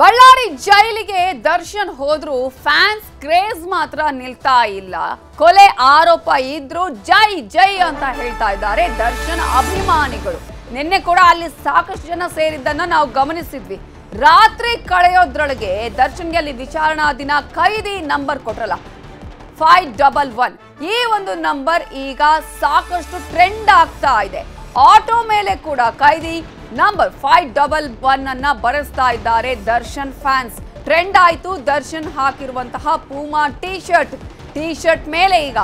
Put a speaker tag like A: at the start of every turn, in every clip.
A: ಬಳ್ಳಾರಿ ಜೈಲಿಗೆ ದರ್ಶನ್ ಹೋದ್ರು fans craze ಮಾತ್ರ ನಿಲ್ತಾ ಇಲ್ಲ. ಕೊಲೆ ಆರೋಪ ಇದ್ರು ಜೈ ಜೈ ಅಂತ ಹೇಳ್ತಾ ಇದ್ದಾರೆ ದರ್ಶನ್ ಅಭಿಮಾನಿಗಳು. ನಿನ್ನೆ ಕೂಡ ಅಲ್ಲಿ ಸಾಕಷ್ಟು ಜನ ಸೇರಿದ್ದನ್ನ ನಾವು ಗಮನಿಸಿದ್ವಿ. ರಾತ್ರಿ ಕಳೆಯೋದ್ರೊಳಗೆ ದರ್ಶನ್ಗೆ ಅಲ್ಲಿ ವಿಚಾರಣಾ ದಿನ ಖೈದಿ ನಂಬರ್ ಕೊಟ್ರಲ್ಲ. ಫೈವ್ ಡಬಲ್ ಒನ್ ಈ ಒಂದು ನಂಬರ್ ಈಗ ಸಾಕಷ್ಟು ಟ್ರೆಂಡ್ ಆಗ್ತಾ ಇದೆ. ಆಟೋ ಮೇಲೆ ಕೂಡ ಖೈದಿ ನಂಬರ್ ಫೈವ್ ಡಬಲ್ ಒನ್ ಅನ್ನ ಬರೆಸ್ತಾ ಇದ್ದಾರೆ ದರ್ಶನ್ ಫ್ಯಾನ್ಸ್ ಟ್ರೆಂಡ್ ಆಯಿತು, Darshan ಹಾಕಿರುವಂತಹ Puma T shirt T shirt ಮೇಲೆ ಈಗ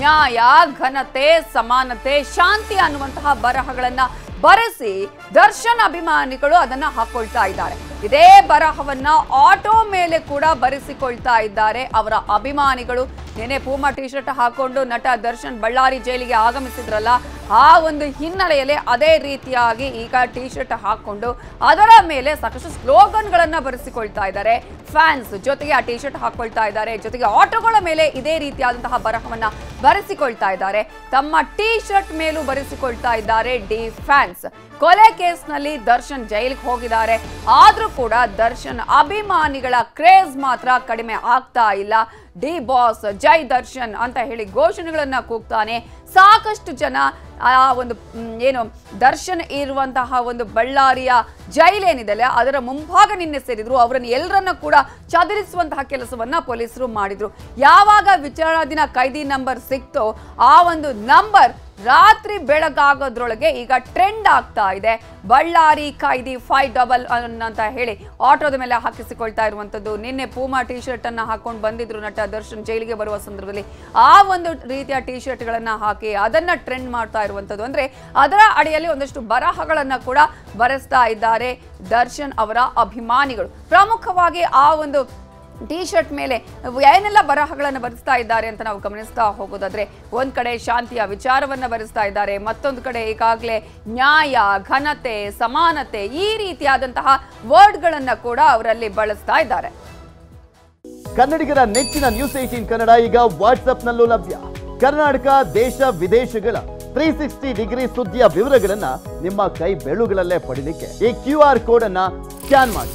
A: ನ್ಯಾಯ, ಘನತೆ, ಸಮಾನತೆ, ಶಾಂತಿ ಅನ್ನುವಂತಹ ಬರಹಗಳನ್ನ ಬರೆಸಿ ದರ್ಶನ್ ಅಭಿಮಾನಿಗಳು ಅದನ್ನ ಹಾಕೊಳ್ತಾ ಇದ್ದಾರೆ. ಇದೇ ಬರಹವನ್ನ ಆಟೋ ಮೇಲೆ ಕೂಡ ಬರೆಸಿಕೊಳ್ತಾ ಇದ್ದಾರೆ ಅವರ ಅಭಿಮಾನಿಗಳು. ನೆನೆ ಪೂಮಾ ಟಿ ಶರ್ಟ್ ಹಾಕೊಂಡು ನಟ ದರ್ಶನ್ ಬಳ್ಳಾರಿ ಜೈಲಿಗೆ ಆಗಮಿಸಿದ್ರಲ್ಲ ಆ ಒಂದು ಹಿನ್ನೆಲೆಯಲ್ಲಿ ಅದೇ ರೀತಿಯಾಗಿ ಈಗ ಟಿ ಶರ್ಟ್ ಹಾಕೊಂಡು ಅದರ ಮೇಲೆ ಸಾಕಷ್ಟು ಸ್ಲೋಗನ್ಗಳನ್ನು ಬರೆಸಿಕೊಳ್ತಾ ಇದ್ದಾರೆ. ಫ್ಯಾನ್ಸ್ ಜೊತೆಗೆ ಆ ಟಿ ಶರ್ಟ್ ಹಾಕೊಳ್ತಾ ಇದ್ದಾರೆ. ಜೊತೆಗೆ ಆಟೋಗಳ ಮೇಲೆ ಇದೇ ರೀತಿಯಾದಂತಹ ಬರಹವನ್ನ ಬರೆಸಿಕೊಳ್ತಾ ಇದ್ದಾರೆ. ತಮ್ಮ ಟಿ ಶರ್ಟ್ ಮೇಲೂ ಬರೆಸಿಕೊಳ್ತಾ ಇದ್ದಾರೆ ಡಿ ಫ್ಯಾನ್ಸ್. ಕೊಲೆ ಕೇಸ್ನಲ್ಲಿ ದರ್ಶನ್ ಜೈಲಿಗೆ ಹೋಗಿದ್ದಾರೆ. ಆದರೂ ಕೂಡ ದರ್ಶನ್ ಅಭಿಮಾನಿಗಳ ಕ್ರೇಜ್ ಮಾತ್ರ ಕಡಿಮೆ ಆಗ್ತಾ ಇಲ್ಲ. ಡಿ ಬಾಸ್ ಜೈ ದರ್ಶನ್ ಅಂತ ಹೇಳಿ ಘೋಷಣೆಗಳನ್ನ ಕೂಗ್ತಾನೆ. ಸಾಕಷ್ಟು ಜನ ಆ ಒಂದು ಏನು ದರ್ಶನ್ ಇರುವಂತಹ ಒಂದು ಬಳ್ಳಾರಿಯ ಜೈಲೇನಿದೆಯಲ್ಲ ಅದರ ಮುಂಭಾಗ ನಿನ್ನೆ ಸೇರಿದ್ರು. ಅವರನ್ನು ಎಲ್ಲರನ್ನ ಕೂಡ ಚದುರಿಸುವಂತಹ ಕೆಲಸವನ್ನ ಪೊಲೀಸರು ಮಾಡಿದ್ರು. ಯಾವಾಗ ವಿಚಾರಣಾ ದಿನ ಕೈದಿ ನಂಬರ್ ಸಿಕ್ತೋ ಆ ಒಂದು ನಂಬರ್ ರಾತ್ರಿ ಬೆಳಗಾಗೋದ್ರೊಳಗೆ ಈಗ ಟ್ರೆಂಡ್ ಆಗ್ತಾ ಇದೆ. ಬಳ್ಳಾರಿ ಕಾಯ್ದಿ ಫೈವ್ ಡಬಲ್ ಅಂತ ಹೇಳಿ ಆಟೋದ ಮೇಲೆ ಹಾಕಿಸಿಕೊಳ್ತಾ ಇರುವಂತದ್ದು. ನಿನ್ನೆ ಪೂಮಾ ಟಿ ಶರ್ಟ್ ಅನ್ನ ಹಾಕೊಂಡು ಬಂದಿದ್ರು ನಟ ದರ್ಶನ್ ಜೈಲಿಗೆ ಬರುವ ಸಂದರ್ಭದಲ್ಲಿ. ಆ ಒಂದು ರೀತಿಯ ಟಿ ಶರ್ಟ್ ಗಳನ್ನ ಹಾಕಿ ಅದನ್ನ ಟ್ರೆಂಡ್ ಮಾಡ್ತಾ ಇರುವಂತದ್ದು. ಅಂದ್ರೆ ಅದರ ಅಡಿಯಲ್ಲಿ ಒಂದಷ್ಟು ಬರಹಗಳನ್ನ ಕೂಡ ಬರೆಸ್ತಾ ಇದ್ದಾರೆ ದರ್ಶನ್ ಅವರ ಅಭಿಮಾನಿಗಳು. ಪ್ರಮುಖವಾಗಿ ಆ ಒಂದು ಟಿ ಶರ್ಟ್ ಮೇಲೆ ಏನೆಲ್ಲ ಬರಹಗಳನ್ನು ಬರೆಸ್ತಾ ಇದ್ದಾರೆ ಅಂತ ನಾವು ಗಮನಿಸ್ತಾ ಹೋಗೋದಾದ್ರೆ, ಒಂದ್ ಕಡೆ ಶಾಂತಿಯ ವಿಚಾರವನ್ನ ಬರೆಸ್ತಾ ಇದ್ದಾರೆ, ಮತ್ತೊಂದು ಕಡೆ ಈಗಾಗಲೇ ನ್ಯಾಯ, ಘನತೆ, ಸಮಾನತೆ ಈ ರೀತಿಯಾದಂತಹ ವರ್ಡ್ಗಳನ್ನ ಕೂಡ ಅವರಲ್ಲಿ ಬಳಸ್ತಾ ಇದ್ದಾರೆ.
B: ಕನ್ನಡಿಗರ ನೆಚ್ಚಿನ ನ್ಯೂಸ್ ಏಟೀನ್ ಕನ್ನಡ ಈಗ ವಾಟ್ಸ್ಆಪ್ನಲ್ಲೂ ಲಭ್ಯ. ಕರ್ನಾಟಕ, ದೇಶ, ವಿದೇಶಗಳ ತ್ರೀ ಸಿಕ್ಸ್ಟಿ ಡಿಗ್ರಿ ಸುದ್ದಿಯ ವಿವರಗಳನ್ನ ನಿಮ್ಮ ಕೈ ಬೆಳುಗಳಲ್ಲೇ ಪಡೀಲಿಕ್ಕೆ ಈ ಕ್ಯೂ ಆರ್ ಕೋಡ್ ಅನ್ನ ಸ್ಕ್ಯಾನ್ ಮಾಡಿ.